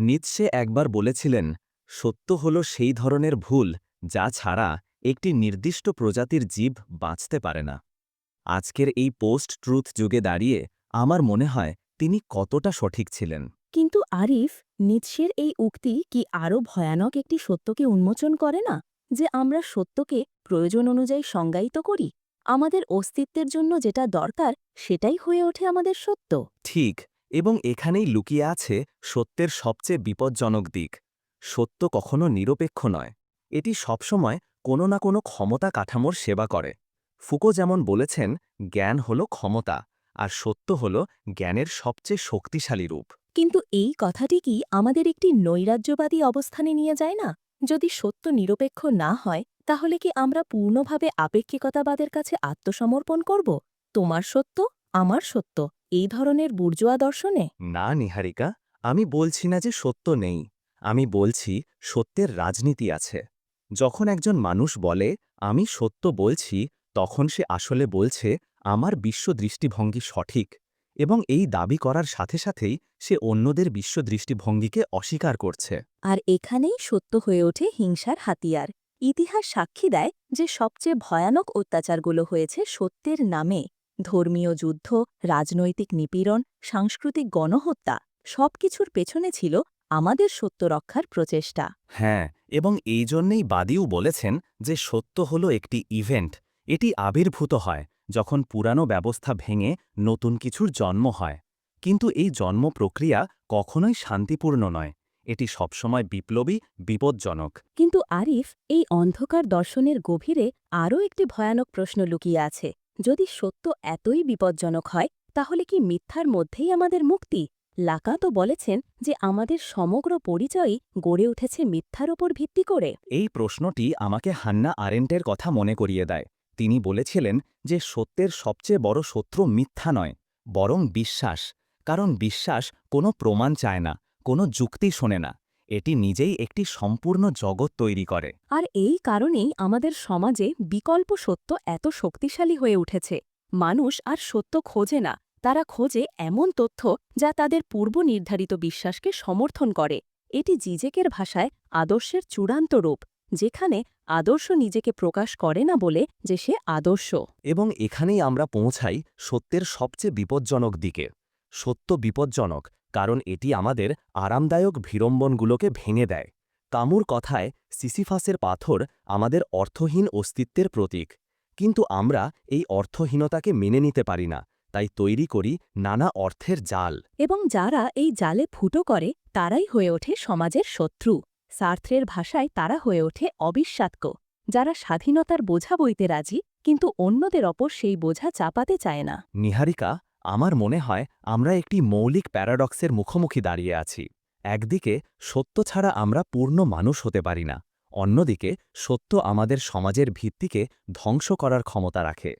নিৎসে একবার বলেছিলেন সত্য হল সেই ধরনের ভুল যা ছাড়া একটি নির্দিষ্ট প্রজাতির জীব বাঁচতে পারে না। আজকের এই পোস্ট ট্রুথ যুগে দাঁড়িয়ে আমার মনে হয় তিনি কতটা সঠিক ছিলেন। কিন্তু আরিফ নিৎসের এই উক্তি কি আরও ভয়ানক একটি সত্যকে উন্মোচন করে না? যে আমরা সত্যকে প্রয়োজন অনুযায়ী সংজ্ঞায়িত করি? আমাদের অস্তিত্বের জন্য যেটা দরকার সেটাই হয়ে ওঠে আমাদের সত্য। ঠিক এবং এখানেই লুকিয়ে আছে সত্যের সবচেয়ে বিপজ্জনক দিক। সত্য কখনো নিরপেক্ষ নয়। এটি সবসময় কোনো না কোনো ক্ষমতা কাঠামোর সেবা করে। ফুকো যেমন বলেছেন, জ্ঞান হল ক্ষমতা, আর সত্য হল জ্ঞানের সবচেয়ে শক্তিশালী রূপ। কিন্তু এই কথাটি কি আমাদের একটি নৈরাজ্যবাদী অবস্থানে নিয়ে যায় না? যদি সত্য নিরপেক্ষ না হয়, তাহলে কি আমরা পূর্ণভাবে আপেক্ষিকতাবাদের কাছে আত্মসমর্পণ করব? তোমার সত্য, আমার সত্য। এই ধরনের বুর্জোয়া দর্শনে? না নিহারিকা আমি বলছি না যে সত্য নেই। আমি বলছি সত্যের রাজনীতি আছে। যখন একজন মানুষ বলে আমি সত্য বলছি তখন সে আসলে বলছে আমার বিশ্ব দৃষ্টিভঙ্গি সঠিক। এবং এই দাবি করার সাথে সাথেই সে অন্যদের বিশ্ব দৃষ্টিভঙ্গিকে অস্বীকার করছে। আর এখানেই সত্য হয়ে ওঠে হিংসার হাতিয়ার। ইতিহাস সাক্ষী দেয় যে সবচেয়ে ভয়ানক অত্যাচারগুলো হয়েছে সত্যের নামে। ধর্মীয় যুদ্ধ রাজনৈতিক নিপীড়ন সাংস্কৃতিক গণহত্যা সবকিছুর পেছনে ছিল আমাদের সত্য রক্ষার প্রচেষ্টা। হ্যাঁ এবং এই জন্যেই বাদীও বলেছেন যে সত্য হল একটি ইভেন্ট এটি আবির্ভূত হয় যখন পুরানো ব্যবস্থা ভেঙে নতুন কিছুর জন্ম হয়। কিন্তু এই জন্ম প্রক্রিয়া কখনোই শান্তিপূর্ণ নয় এটি সবসময় বিপ্লবী বিপজ্জনক। কিন্তু আরিফ এই অন্ধকার দর্শনের গভীরে আরও একটি ভয়ানক প্রশ্ন লুকিয়ে আছে। যদি সত্য এতই বিপজ্জনক হয়, তাহলে কি মিথ্যার মধ্যেই আমাদের মুক্তি? লাকা তো বলেছেন যে আমাদের সমগ্র পরিচয়ই গড়ে উঠেছে মিথ্যার ওপর ভিত্তি করে। এই প্রশ্নটি আমাকে হান্না আরেন্টের কথা মনে করিয়ে দেয়। তিনি বলেছিলেন যে সত্যের সবচেয়ে বড় শত্রু মিথ্যা নয়, বরং বিশ্বাস। কারণ বিশ্বাস কোনো প্রমাণ চায় না, কোনো যুক্তি শোনে না। এটি নিজেই একটি সম্পূর্ণ জগৎ তৈরি করে। আর এই কারণেই আমাদের সমাজে বিকল্প সত্য এত শক্তিশালী হয়ে উঠেছে। মানুষ আর সত্য খোঁজে না তারা খোঁজে এমন তথ্য যা তাদের পূর্ব নির্ধারিত বিশ্বাসকে সমর্থন করে। এটি জিজেকের ভাষায় আদর্শের চূড়ান্ত রূপ যেখানে আদর্শ নিজেকে প্রকাশ করে না বলে যে সে আদর্শ। এবং এখানেই আমরা পৌঁছাই সত্যের সবচেয়ে বিপজ্জনক দিকে। সত্য বিপজ্জনক কারণ এটি আমাদের আরামদায়ক ভিড়ম্বনগুলোকে ভেঙে দেয়। কামুর কথায় সিসিফাসের পাথর আমাদের অর্থহীন অস্তিত্বের প্রতীক। কিন্তু আমরা এই অর্থহীনতাকে মেনে নিতে পারি না তাই তৈরি করি নানা অর্থের জাল। এবং যারা এই জালে ফুটো করে তারাই হয়ে ওঠে সমাজের শত্রু। সার্থ্রের ভাষায় তারা হয়ে ওঠে অবিশ্বাত্য যারা স্বাধীনতার বোঝা বইতে রাজি কিন্তু অন্যদের অপর সেই বোঝা চাপাতে চায় না। নিহারিকা আমার মনে হয় আমরা একটি মৌলিক প্যারাডক্সের মুখোমুখি দাঁড়িয়ে আছি। একদিকে, সত্য ছাড়া আমরা পূর্ণ মানুষ হতে পারি না। অন্যদিকে, সত্য আমাদের সমাজের ভিত্তিকে ধ্বংস করার ক্ষমতা রাখে।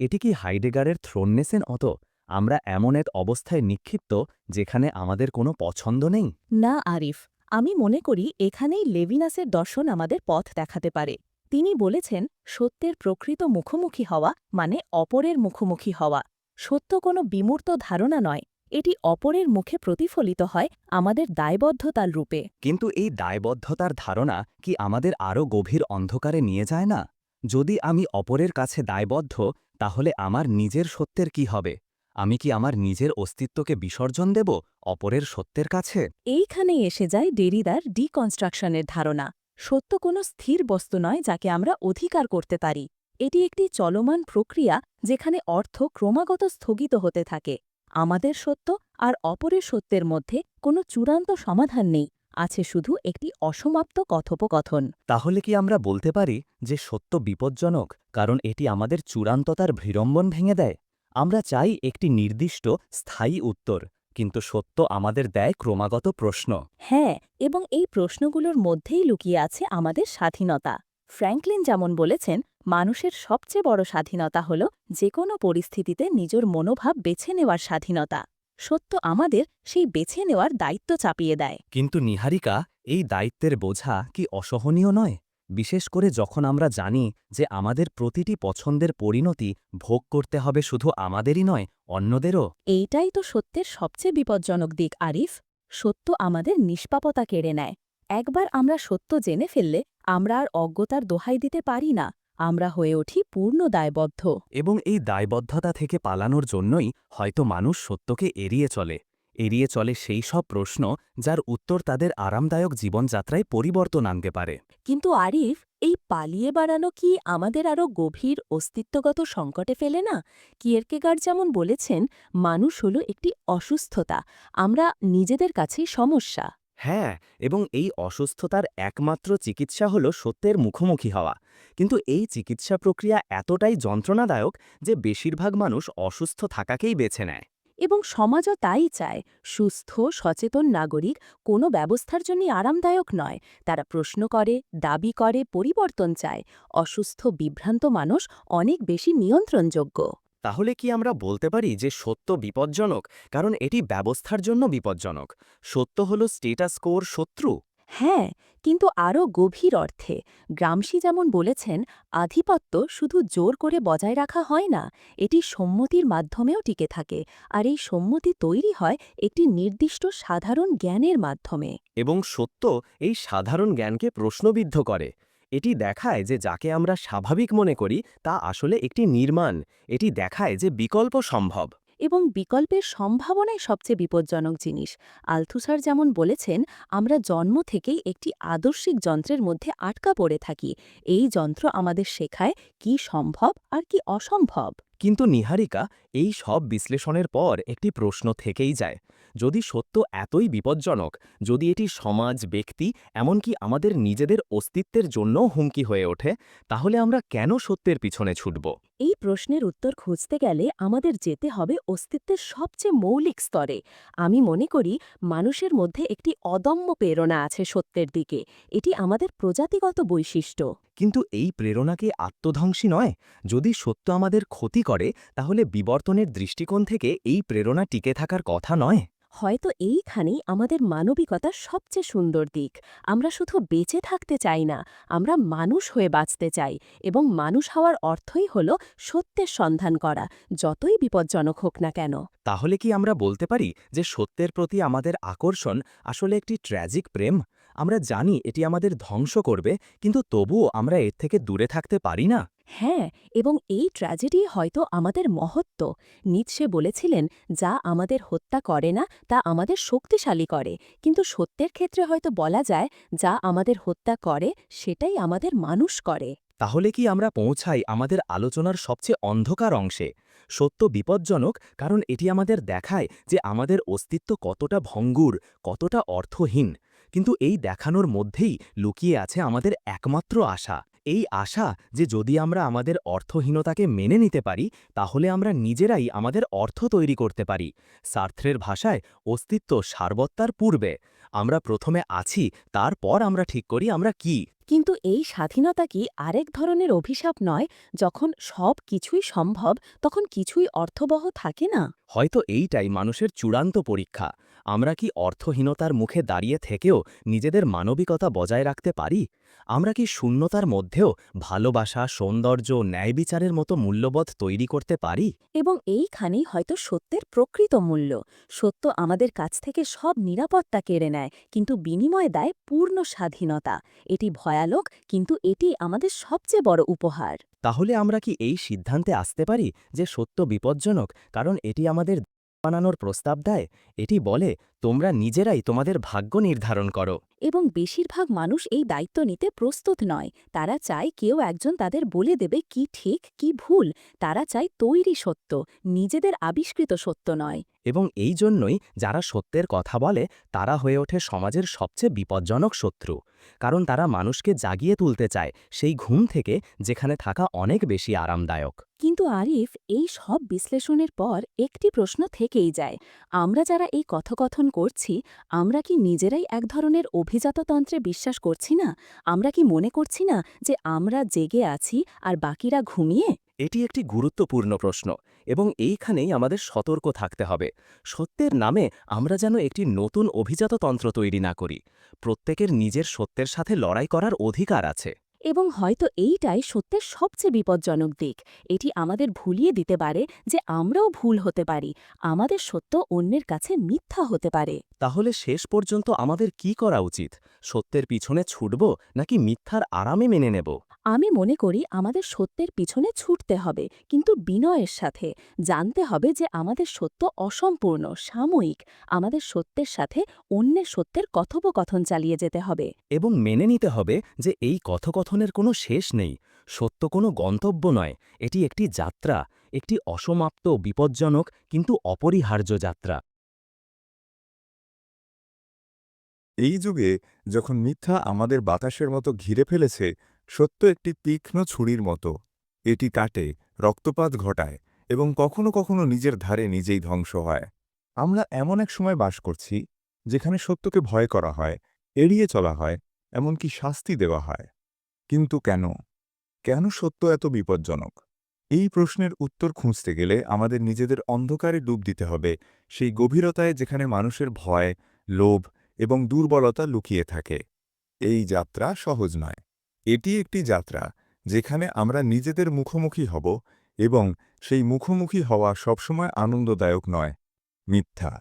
এটি কি হাইডেগারের থ্রোননেসেন অত? আমরা এমন এক অবস্থায় নিক্ষিপ্ত যেখানে আমাদের কোনো পছন্দ নেই? না, আরিফ। আমি মনে করি এখানেই লেভিনাসের দর্শন আমাদের পথ দেখাতে পারে। তিনি বলেছেন, সত্যের প্রকৃত মুখোমুখি হওয়া মানে অপরের মুখোমুখি হওয়া। সত্য কোনো বিমূর্ত ধারণা নয় এটি অপরের মুখে প্রতিফলিত হয় আমাদের দায়বদ্ধতার রূপে। কিন্তু এই দায়বদ্ধতার ধারণা কি আমাদের আরও গভীর অন্ধকারে নিয়ে যায় না? যদি আমি অপরের কাছে দায়বদ্ধ তাহলে আমার নিজের সত্যের কি হবে? আমি কি আমার নিজের অস্তিত্বকে বিসর্জন দেব অপরের সত্যের কাছে? এইখানেই এসে যায় ডেরিদার ডিকনস্ট্রাকশনের ধারণা। সত্য কোনো স্থির বস্তু নয় যাকে আমরা অধিকার করতে পারি। এটি একটি চলমান প্রক্রিয়া যেখানে অর্থ ক্রমাগত স্থগিত হতে থাকে। আমাদের সত্য আর অপরের সত্যের মধ্যে কোনো চূড়ান্ত সমাধান নেই আছে শুধু একটি অসমাপ্ত কথোপকথন। তাহলে কি আমরা বলতে পারি যে সত্য বিপজ্জনক কারণ এটি আমাদের চূড়ান্ততার ভৃরম্বন ভেঙে দেয়? আমরা চাই একটি নির্দিষ্ট স্থায়ী উত্তর কিন্তু সত্য আমাদের দেয় ক্রমাগত প্রশ্ন। হ্যাঁ এবং এই প্রশ্নগুলোর মধ্যেই লুকিয়ে আছে আমাদের স্বাধীনতা। ফ্র্যাঙ্কলিন যেমন বলেছেন মানুষের সবচেয়ে বড় স্বাধীনতা হল যে কোনো পরিস্থিতিতে নিজের মনোভাব বেছে নেওয়ার স্বাধীনতা। সত্য আমাদের সেই বেছে নেওয়ার দায়িত্ব চাপিয়ে দেয়। কিন্তু নিহারিকা এই দায়িত্বের বোঝা কি অসহনীয় নয়? বিশেষ করে যখন আমরা জানি যে আমাদের প্রতিটি পছন্দের পরিণতি ভোগ করতে হবে শুধু আমাদেরই নয় অন্যদেরও। এইটাই তো সত্যের সবচেয়ে বিপজ্জনক দিক আরিফ। সত্য আমাদের নিষ্পাপতা কেড়ে নেয়। একবার আমরা সত্য জেনে ফেললে আমরা আর অজ্ঞতার দোহাই দিতে পারি না আমরা হয়ে উঠি পূর্ণ দায়বদ্ধ। এবং এই দায়বদ্ধতা থেকে পালানোর জন্যই হয়তো মানুষ সত্যকে এড়িয়ে চলে এড়িয়ে চলে সেই সব প্রশ্ন যার উত্তর তাদের আরামদায়ক জীবনযাত্রায় পরিবর্তন আনতে পারে। কিন্তু আরিফ এই পালিয়ে বাড়ানো কি আমাদের আরও গভীর অস্তিত্বগত সংকটে ফেলে না? কিয়েরকেগার যেমন বলেছেন মানুষ হল একটি অসুস্থতা আমরা নিজেদের কাছেই সমস্যা। হ্যাঁ এবং এই অসুস্থতার একমাত্র চিকিৎসা হল সত্যের মুখোমুখি হওয়া। কিন্তু এই চিকিৎসা প্রক্রিয়া এতটাই যন্ত্রণাদায়ক যে বেশিরভাগ মানুষ অসুস্থ থাকাকেই বেছে নেয়। এবং সমাজও তাই চায়, সুস্থ, সচেতন নাগরিক কোনো ব্যবস্থার জন্যই আরামদায়ক নয়। তারা প্রশ্ন করে, দাবি করে, পরিবর্তন চায়। অসুস্থ, বিভ্রান্ত মানুষ অনেক বেশি নিয়ন্ত্রণযোগ্য। তাহলে কি আমরা বলতে পারি যে সত্য বিপজ্জনক? কারণ এটি ব্যবস্থার জন্য বিপজ্জনক। সত্য হল স্টেটাস কোর শত্রু। হ্যাঁ কিন্তু আরও গভীর অর্থে গ্রামসি যেমন বলেছেন আধিপত্য শুধু জোর করে বজায় রাখা হয় না এটি সম্মতির মাধ্যমেও টিকে থাকে আর এই সম্মতি তৈরি হয় একটি নির্দিষ্ট সাধারণ জ্ঞানের মাধ্যমে। এবং সত্য এই সাধারণ জ্ঞানকে প্রশ্নবিদ্ধ করে। এটি দেখায় যে যাকে আমরা স্বাভাবিক মনে করি তা আসলে একটি নির্মাণ। এটি দেখায় যে বিকল্প সম্ভব। এবং বিকল্পের সম্ভাবনাই সবচেয়ে বিপজ্জনক জিনিস। আলথুসার যেমন বলেছেন আমরা জন্ম থেকেই একটি আদর্শিক যন্ত্রের মধ্যে আটকা পড়ে থাকি। এই যন্ত্র আমাদের শেখায় কি সম্ভব আর কি অসম্ভব। কিন্তু নিহারিকা এই সব বিশ্লেষণের পর একটি প্রশ্ন থেকেই যায়। যদি সত্য এতই বিপজ্জনক যদি এটি সমাজ ব্যক্তি এমনকি আমাদের নিজেদের অস্তিত্বের জন্যও হুমকি হয়ে ওঠে তাহলে আমরা কেন সত্যের পিছনে ছুটব? এই প্রশ্নের উত্তর খুঁজতে গেলে আমাদের যেতে হবে অস্তিত্বের সবচেয়ে মৌলিক স্তরে। আমি মনে করি মানুষের মধ্যে একটি অদম্য প্রেরণা আছে সত্যের দিকে। এটি আমাদের প্রজাতিগত বৈশিষ্ট্য। কিন্তু এই প্রেরণা কি আত্মধ্বংসী নয়? যদি সত্য আমাদের ক্ষতি করে তাহলে বিবর্তনের দৃষ্টিকোণ থেকে এই প্রেরণা টিকে থাকার কথা নয়। হয়তো এইখানেই আমাদের মানবিকতা সবচেয়ে সুন্দর দিক। আমরা শুধু বেঁচে থাকতে চাই না, আমরা মানুষ হয়ে বাঁচতে চাই এবং মানুষ হওয়ার অর্থই হল সত্যের সন্ধান করা, যতই বিপজ্জনক হোক না কেন। তাহলে কি আমরা বলতে পারি যে সত্যের প্রতি আমাদের আকর্ষণ আসলে একটি ট্র্যাজিক প্রেম? আমরা জানি এটি আমাদের ধ্বংস করবে কিন্তু তবুও আমরা এর থেকে দূরে থাকতে পারি না। হ্যাঁ এবং এই ট্র্যাজেডি হয়তো আমাদের মহত্ব। নিৎসে বলেছিলেন যা আমাদের হত্যা করে না তা আমাদের শক্তিশালী করে। কিন্তু সত্যের ক্ষেত্রে হয়তো বলা যায় যা আমাদের হত্যা করে সেটাই আমাদের মানুষ করে। তাহলে কি আমরা পৌঁছাই আমাদের আলোচনার সবচেয়ে অন্ধকার অংশে? সত্য বিপজ্জনক কারণ এটি আমাদের দেখায় যে আমাদের অস্তিত্ব কতটা ভঙ্গুর কতটা অর্থহীন। কিন্তু এই দেখানোর মধ্যেই লুকিয়ে আছে আমাদের একমাত্র আশা। এই আশা যে যদি আমরা আমাদের অর্থহীনতাকে মেনে নিতে পারি তাহলে আমরা নিজেরাই আমাদের অর্থ তৈরি করতে পারি। সার্থ্রের ভাষায় অস্তিত্ব সারবত্তার পূর্বে। আমরা প্রথমে আছি তারপর আমরা ঠিক করি আমরা কি। কিন্তু এই স্বাধীনতা কি আরেক ধরনের অভিশাপ নয়? যখন সব কিছুই সম্ভব তখন কিছুই অর্থবহ থাকে না? হয়তো এইটাই মানুষের চূড়ান্ত পরীক্ষা। আমরা কি অর্থহীনতার মুখে দাঁড়িয়ে থেকেও নিজেদের মানবিকতা বজায় রাখতে পারি? আমরা কি শূন্যতার মধ্যেও ভালোবাসা সৌন্দর্য ন্যায় বিচারের মতো মূল্যবোধ তৈরি করতে পারি? এবং এইখানেই হয়তো সত্যের প্রকৃত মূল্য। সত্য আমাদের কাছ থেকে সব নিরাপত্তা কেড়ে নেয় কিন্তু বিনিময় দেয় পূর্ণ স্বাধীনতা। এটি ভয়ানক কিন্তু এটি আমাদের সবচেয়ে বড় উপহার। তাহলে আমরা কি এই সিদ্ধান্তে আসতে পারি যে সত্য বিপজ্জনক কারণ এটি আমাদের বানানোর প্রস্তাব দেয়। এটি বলে তোমরা নিজেরাই তোমাদের ভাগ্য নির্ধারণ করো। এবং বেশিরভাগ মানুষ এই দায়িত্ব নিতে প্রস্তুত নয়। তারা চায় কেউ একজন তাদের বলে দেবে কি ঠিক কি ভুল। তারা চায় তৈরি সত্য নিজেদের আবিষ্কৃত সত্য নয়। এবং এই জন্যই যারা সত্যের কথা বলে তারা হয়ে ওঠে সমাজের সবচেয়ে বিপজ্জনক শত্রু। কারণ তারা মানুষকে জাগিয়ে তুলতে চায় সেই ঘুম থেকে যেখানে থাকা অনেক বেশি আরামদায়ক। কিন্তু আরিফ এই সব বিশ্লেষণের পর একটি প্রশ্ন থেকেই যায়। আমরা যারা এই কথোকথন করছি আমরা কি নিজেরাই এক ধরনের অভিজাততন্ত্রে বিশ্বাস করছি না? আমরা কি মনে করছি না যে আমরা জেগে আছি আর বাকিরা ঘুমিয়ে? এটি একটি গুরুত্বপূর্ণ প্রশ্ন এবং এইখানেই আমাদের সতর্ক থাকতে হবে। সত্যের নামে আমরা যেন একটি নতুন অভিজাততন্ত্র তৈরি না করি। প্রত্যেকের নিজের সত্যের সাথে লড়াই করার অধিকার আছে। এবং হয়তো এইটাই সত্যের সবচেয়ে বিপজ্জনক দিক। এটি আমাদের ভুলিয়ে দিতে পারে যে আমরাও ভুল হতে পারি। আমাদের সত্য অন্যের কাছে মিথ্যা হতে পারে। তাহলে শেষ পর্যন্ত আমাদের কি করা উচিত? সত্যের পিছনে ছুটব নাকি মিথ্যার আরামে মেনে নেব? আমি মনে করি আমাদের সত্যের পিছনে ছুটতে হবে কিন্তু বিনয়ের সাথে। জানতে হবে যে আমাদের সত্য অসম্পূর্ণ সাময়িক। আমাদের সত্যের সাথে অন্যের সত্যের কথোপকথন চালিয়ে যেতে হবে। এবং মেনে নিতে হবে যে এই কথোকথনের কোনো শেষ নেই। সত্য কোনো গন্তব্য নয়। এটি একটি যাত্রা একটি অসমাপ্ত বিপজ্জনক কিন্তু অপরিহার্য যাত্রা। এই যুগে যখন মিথ্যা আমাদের বাতাসের মতো ঘিরে ফেলেছে সত্য একটি তীক্ষ্ণ ছুরির মতো। এটি কাটে, রক্তপাত ঘটায় এবং কখনো কখনো নিজের ধারে নিজেই ধ্বংস হয়। আমরা এমন এক সময় বাস করছি, যেখানে সত্যকে ভয় করা হয়, এড়িয়ে চলা হয়, এমনকি শাস্তি দেওয়া হয়। কিন্তু কেন? কেন সত্য এত বিপজ্জনক? এই প্রশ্নের উত্তর খুঁজতে গেলে আমাদের নিজেদের অন্ধকারে ডুব দিতে হবে, সেই গভীরতায় যেখানে মানুষের ভয়, লোভ এবং দুর্বলতা লুকিয়ে থাকে। এই যাত্রা সহজ নয়। এটি একটি যাত্রা যেখানে আমরা নিজেদের মুখোমুখি হব এবং সেই মুখোমুখি হওয়া সবসময় আনন্দদায়ক নয়, মিথ্যা,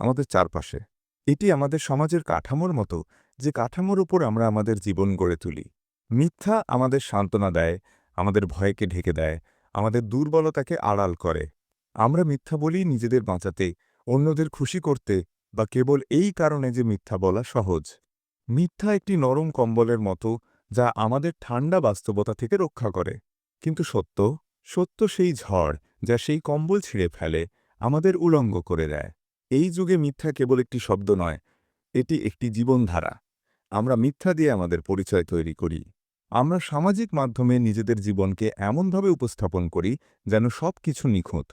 আমাদের চারপাশে। এটি আমাদের সমাজের কাঠামোর মতো যে কাঠামোর উপর আমরা আমাদের জীবন গড়ে তুলি। মিথ্যা আমাদের সান্ত্বনা দেয়, আমাদের ভয়কে ঢেকে দেয়, আমাদের দুর্বলতাকে আড়াল করে। আমরা মিথ্যা বলি নিজেদের বাঁচাতে, অন্যদের খুশি করতে বা কেবল এই কারণে যে মিথ্যা বলা সহজ। মিথ্যা একটি নরম কম্বলের মতো যা আমাদের ঠান্ডা বাস্তবতা থেকে রক্ষা করে। কিন্তু সত্য সত্য সেই ঝড় যা সেই কম্বল ছিঁড়ে ফেলে, আমাদের উলঙ্গ করে দেয়। এই যুগে মিথ্যা কেবল একটি শব্দ নয়, এটি একটি জীবনধারা। আমরা মিথ্যা দিয়ে আমাদের পরিচয় তৈরি করি। আমরা সামাজিক মাধ্যমে নিজেদের জীবনকে এমনভাবে উপস্থাপন করি যেন সব কিছু নিখুঁত।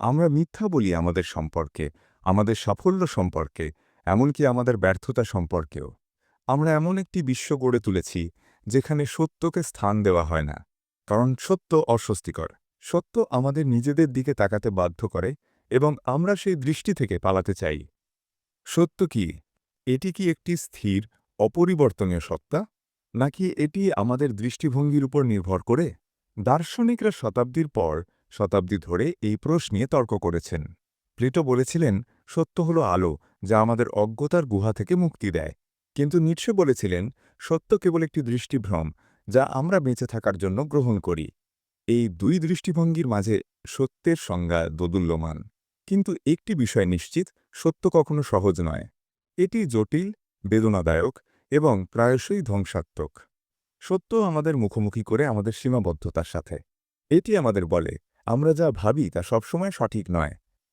আমরা মিথ্যা বলি আমাদের সম্পর্কে, আমাদের সাফল্য সম্পর্কে, এমনকি আমাদের ব্যর্থতা সম্পর্কেও। আমরা এমন একটি বিশ্ব গড়ে তুলেছি যেখানে সত্যকে স্থান দেওয়া হয় না। কারণ সত্য অস্বস্তিকর। সত্য আমাদের নিজেদের দিকে তাকাতে বাধ্য করে এবং আমরা সেই দৃষ্টি থেকে পালাতে চাই। সত্য কি? এটি কি একটি স্থির, অপরিবর্তনীয় সত্তা? নাকি এটি আমাদের দৃষ্টিভঙ্গির উপর নির্ভর করে? দার্শনিকরা শতাব্দীর পর শতাব্দী ধরে এই প্রশ্ন তর্ক করেছেন। প্লেটো বলেছিলেন, সত্য হল আলো, যা আমাদের অজ্ঞতার গুহা থেকে মুক্তি দেয়। কিন্তু নিটসে বলেছিলেন, সত্য কেবল একটি দৃষ্টিভ্রম, যা আমরা বেঁচে থাকার জন্য গ্রহণ করি। এই দুই দৃষ্টিভঙ্গির মাঝে সত্যের সংজ্ঞা দোদুল্যমান। কিন্তু একটি বিষয় নিশ্চিত, সত্য কখনো সহজ নয়। এটি জটিল, বেদনাদায়ক এবং প্রায়শই ধ্বংসাত্মক। সত্য আমাদের মুখোমুখি করে আমাদের সীমাবদ্ধতার সাথে। এটি আমাদের বলে, আমরা যা ভাবি তা সবসময় সঠিক নয়।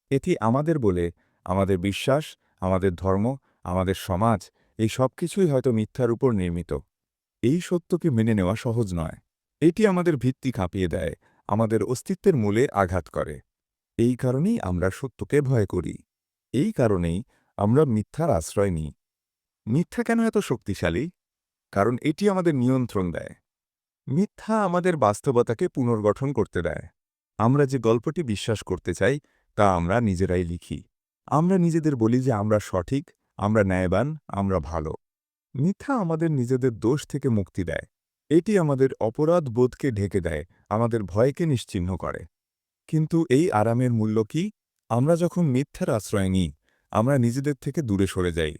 এটি আমাদের বলে, আমাদের বিশ্বাস, আমাদের ধর্ম, আমাদের সমাজ এই সব কিছুই হয়তো মিথ্যার উপর নির্মিত। এই সত্যকে মেনে নেওয়া সহজ নয়। এটি আমাদের ভিত্তি কাঁপিয়ে দেয়, আমাদের অস্তিত্বের মূলে আঘাত করে। এই কারণেই আমরা সত্যকে ভয় করি। এই কারণেই আমরা মিথ্যার আশ্রয় নিই। মিথ্যা কেন এত শক্তিশালী? কারণ এটি আমাদের নিয়ন্ত্রণ দেয়। মিথ্যা আমাদের বাস্তবতাকে পুনর্গঠন করতে দেয়। আমরা যে গল্পটি বিশ্বাস করতে চাই, তা আমরা নিজেরাই লিখি। আমরা নিজেদের বলি যে আমরা সঠিক আমরা ন্যায়বান, আমরা ভালো। মিথ্যা আমাদের নিজেদের দোষ থেকে মুক্তি দেয়। এটি আমাদের অপরাধ বোধকে ঢেকে দেয়, আমাদের ভয়কে নিশ্চিহ্ন করে। কিন্তু এই আরামের মূল্য কি? আমরা যখন মিথ্যার আশ্রয় নিই, আমরা নিজেদের থেকে দূরে সরে যাই।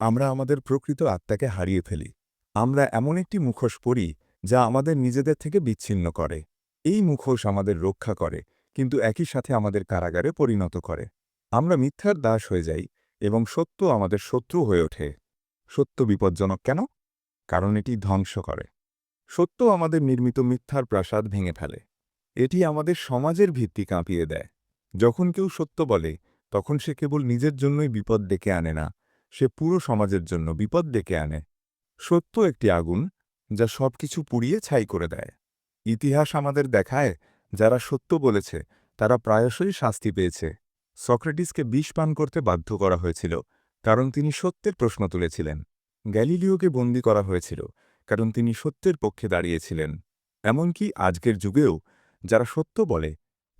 আমরা আমাদের প্রকৃত আত্মাকে হারিয়ে ফেলি। আমরা এমন একটি মুখোশ পরি, যা আমাদের নিজেদের থেকে বিচ্ছিন্ন করে। এই মুখোশ আমাদের রক্ষা করে, কিন্তু একই সাথে আমাদের কারাগারে পরিণত করে। আমরা মিথ্যার দাস হয়ে যাই এবং সত্য আমাদের শত্রু হয়ে ওঠে। সত্য বিপজ্জনক কেন? কারণ এটি ধ্বংস করে। সত্য আমাদের নির্মিত মিথ্যার প্রাসাদ ভেঙে ফেলে। এটি আমাদের সমাজের ভিত্তি কাঁপিয়ে দেয়। যখন কেউ সত্য বলে, তখন সে কেবল নিজের জন্যই বিপদ ডেকে আনে না, সে পুরো সমাজের জন্য বিপদ ডেকে আনে। সত্য একটি আগুন, যা সবকিছু পুড়িয়ে ছাই করে দেয়। ইতিহাস আমাদের দেখায়, যারা সত্য বলেছে, তারা প্রায়শই শাস্তি পেয়েছে। সক্রেটিসকে বিষ পান করতে বাধ্য করা হয়েছিল, কারণ তিনি সত্যের প্রশ্ন তুলেছিলেন। গ্যালিলিওকে বন্দী করা হয়েছিল, কারণ তিনি সত্যের পক্ষে দাঁড়িয়েছিলেন। এমনকি আজকের যুগেও, যারা সত্য বলে,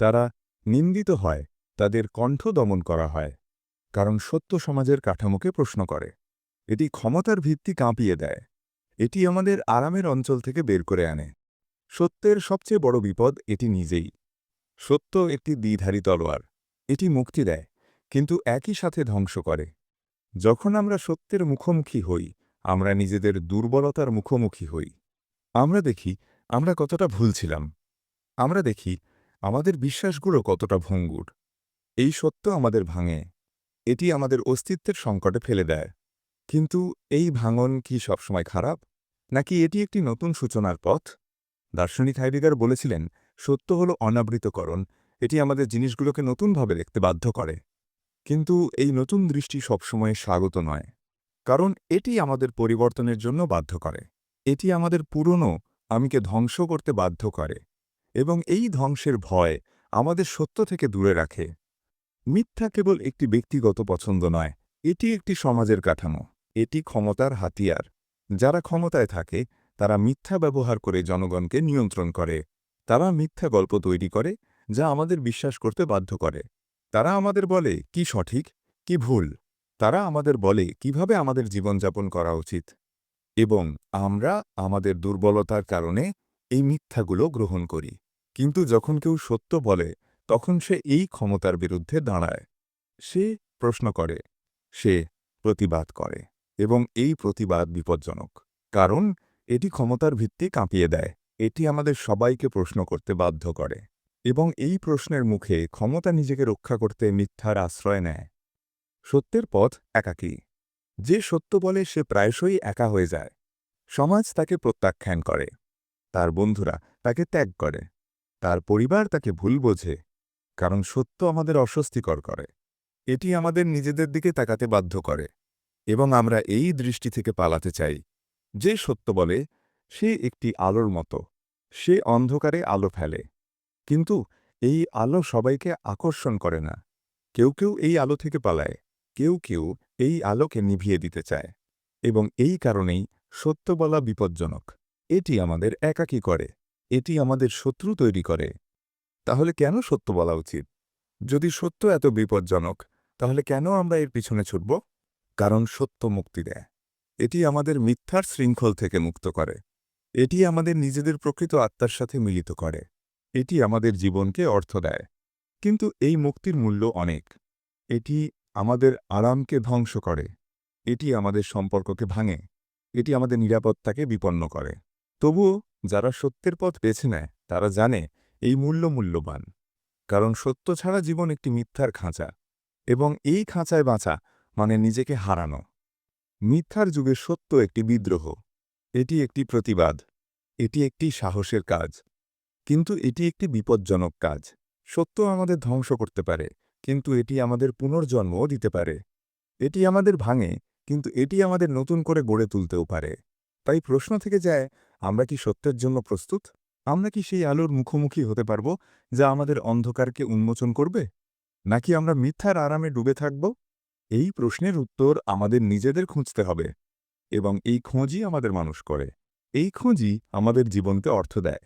তারা নিন্দিত হয়, তাদের কণ্ঠ দমন করা হয়, কারণ সত্য সমাজের কাঠামোকে প্রশ্ন করে। এটি ক্ষমতার ভিত্তি কাঁপিয়ে দেয়। এটি আমাদের আরামের অঞ্চল থেকে বের করে আনে। সত্যের সবচেয়ে বড় বিপদ এটি নিজেই। সত্য একটি দ্বিধারী তলোয়ার। এটি মুক্তি দেয়, কিন্তু একই সাথে ধ্বংস করে। যখন আমরা সত্যের মুখোমুখি হই, আমরা নিজেদের দুর্বলতার মুখোমুখি হই। আমরা দেখি, আমরা কতটা ভুল ছিলাম। আমরা দেখি, আমাদের বিশ্বাসগুলো কতটা ভঙ্গুর। এই সত্য আমাদের ভাঙে। এটি আমাদের অস্তিত্বের সংকটে ফেলে দেয়। কিন্তু এই ভাঙন কি সবসময় খারাপ? নাকি এটি একটি নতুন সূচনার পথ? দার্শনিক হাইডিগার বলেছিলেন, সত্য হল অনাবৃতকরণ এটি আমাদের জিনিসগুলোকে নতুনভাবে দেখতে বাধ্য করে। কিন্তু এই নতুন দৃষ্টি সবসময় স্বাগত নয়, কারণ এটি আমাদের পরিবর্তনের জন্য বাধ্য করে। এটি আমাদের পুরনো আমিকে ধ্বংস করতে বাধ্য করে এবং এই ধ্বংসের ভয় আমাদের সত্য থেকে দূরে রাখে। মিথ্যা কেবল একটি ব্যক্তিগত পছন্দ নয়, এটি একটি সমাজের কাঠামো। এটি ক্ষমতার হাতিয়ার। যারা ক্ষমতায় থাকে, তারা মিথ্যা ব্যবহার করে জনগণকে নিয়ন্ত্রণ করে। তারা মিথ্যা গল্প তৈরি করে যা আমাদের বিশ্বাস করতে বাধ্য করে। তারা আমাদের বলে, কি সঠিক, কি ভুল? তারা আমাদের বলে, কীভাবে আমাদের জীবনযাপন করা উচিত? এবং আমরা আমাদের দুর্বলতার কারণে এই মিথ্যাগুলো গ্রহণ করি। কিন্তু যখন কেউ সত্য বলে, তখন সে এই ক্ষমতার বিরুদ্ধে দাঁড়ায়। সে প্রশ্ন করে, সে প্রতিবাদ করে এবং এই প্রতিবাদ বিপজ্জনক। কারণ এটি ক্ষমতার ভিত্তি কাঁপিয়ে দেয়। এটি আমাদের সবাইকে প্রশ্ন করতে বাধ্য করে। এবং এই প্রশ্নের মুখে ক্ষমতা নিজেকে রক্ষা করতে মিথ্যার আশ্রয় নেয়। সত্যের পথ একাকী। যে সত্য বলে সে প্রায়শই একা হয়ে যায়। সমাজ তাকে প্রত্যাখ্যান করে। তার বন্ধুরা তাকে ত্যাগ করে। তার পরিবার তাকে ভুল বোঝে। কারণ সত্য আমাদের অস্বস্তিকর করে। এটি আমাদের নিজেদের দিকে তাকাতে বাধ্য করে। এবং আমরা এই দৃষ্টি থেকে পালাতে চাই। যে সত্য বলে, সে একটি আলোর মতো। সে অন্ধকারে আলো ফেলে। কিন্তু এই আলো সবাইকে আকর্ষণ করে না। কেউ কেউ এই আলো থেকে পালায়, কেউ কেউ এই আলোকে নিভিয়ে দিতে চায় এবং এই কারণেই সত্য বলা বিপজ্জনক। এটি আমাদের একাকী করে, এটি আমাদের শত্রু তৈরি করে। তাহলে কেন সত্য বলা উচিত? যদি সত্য এত বিপজ্জনক, তাহলে কেন আমরা এর পিছনে ছুটব? কারণ সত্য মুক্তি দেয়। এটি আমাদের মিথ্যার শৃঙ্খল থেকে মুক্ত করে। এটি আমাদের নিজেদের প্রকৃত আত্মার সাথে মিলিত করে। এটি আমাদের জীবনকে অর্থ দেয়। কিন্তু এই মুক্তির মূল্য অনেক। এটি আমাদের আরামকে ধ্বংস করে। এটি আমাদের সম্পর্ককে ভাঙে। এটি আমাদের নিরাপত্তাকে বিপন্ন করে। তবুও যারা সত্যের পথ বেছে নেয়, তারা জানে এই মূল্য মূল্যবান। কারণ সত্য ছাড়া জীবন একটি মিথ্যার খাঁচা। এবং এই খাঁচায় বাঁচা মানে নিজেকে হারানো। মিথ্যার যুগে সত্য একটি বিদ্রোহ। এটি একটি প্রতিবাদ। এটি একটি সাহসের কাজ। কিন্তু এটি একটি বিপজ্জনক কাজ। সত্য আমাদের ধ্বংস করতে পারে, কিন্তু এটি আমাদের পুনর্জন্মও দিতে পারে। এটি আমাদের ভাঙে, কিন্তু এটি আমাদের নতুন করে গড়ে তুলতেও পারে। তাই প্রশ্ন থেকে যায়, আমরা কি সত্যের জন্য প্রস্তুত? আমরা কি সেই আলোর মুখোমুখি হতে পারব, যা আমাদের অন্ধকারকে উন্মোচন করবে? নাকি আমরা মিথ্যার আরামে ডুবে থাকব? এই প্রশ্নের উত্তর আমাদের নিজেদের খুঁজতে হবে, এবং এই খোঁজই আমাদের মানুষ করে। এই খোঁজই আমাদের জীবনকে অর্থ দেয়।